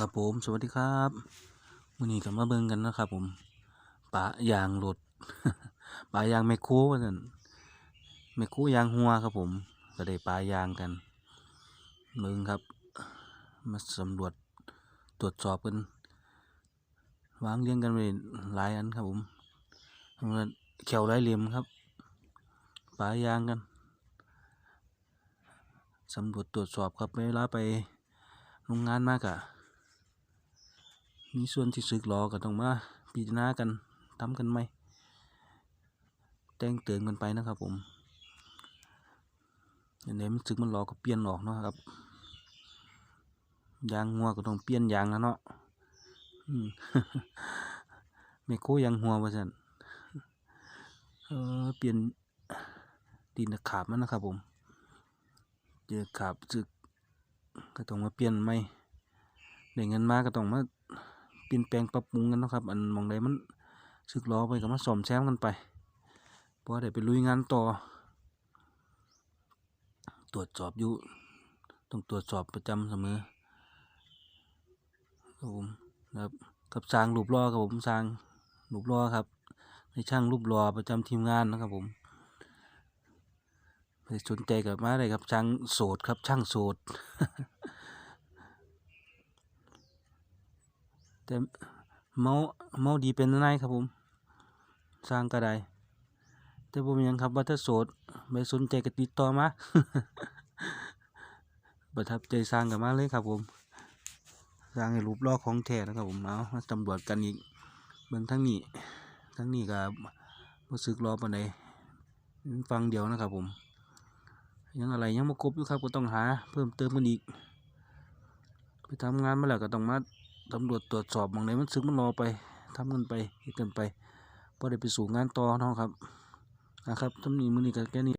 ครับผมสวัสดีครับวันนี้ก็มาเบิ่งกันนะครับ ผมปลายางรถปลายางแมคโครว่าซั่นแมคโครยางหัวครับ ผมก็ได้ปลายางกันเบิ่งครับ มาสำรวจตรวจสอบกันวางเรียงกันไว้หลายอันครับ ผมแล้วแขวหลายเหลี่ยมครับปลายางกันสำรวจตรวจสอบครับเวลาไปโรงงานมากอะ มีส่วนที่สึกหรอก็ต้องมาพิจารณากันทำกันไหมแต่งเติมกันไปนะครับผมอันไหนมันสึกมันหลอก็เปลี่ยนออกเนาะครับยางหัวก็ต้องเปลี่ยนยางแล้วเนาะอืมไมโคยางหัวว่าซั่นเออเปลี่ยนดินขาบมันนะครับผมเจอขาบสึกก็ต้องมาเปลี่ยนใหม่ได้เงินมาก็ต้องมา เปลี่ยนแปลงปรับปรุงกันนะครับ อันมองใดมันสึกล้อไปก็มาซ่อมแซมกันไปเพราะว่าได้ไปลุยงานต่อ ตรวจสอบอยู่ต้องตรวจสอบประจำเสมอครับผมครับกับสร้างรูปล้อครับผมสร้างรูปล้อครับในช่างรูปล้อประจำทีมงานนะครับผมสนใจกับมาเลยครับช่างโสดครับช่างโสด แต่เมาเมาดีเป็นนายครับผม สร้างก็ไดแต่ผมยังครับว่าถ้าโสดไม่สนใจก็ติดต่อมาประทับใจสร้างกันมากเลยครับผม สร้างให้รูปล่อของแท้นะครับผมเอาตำรวจกันอีกเบิ่งทั้งนี้ทั้งนี้ก็รู้สึกรอปานใดฟังเดียวนะครับผม ยังอะไรยังมาครบอยู่ครับก็ต้องหา เพิ่มเติมกันอีก ไปทำงานมาแล้วก็ต้องมา ตำรวจตรวจสอบบางไหนมันซึกมันรอไปทำเงินไปเฮ็ดกันไปพอได้ไปสู่งานต่อเนาะครับนะครับทำนี้มือนี้กันแค่นี้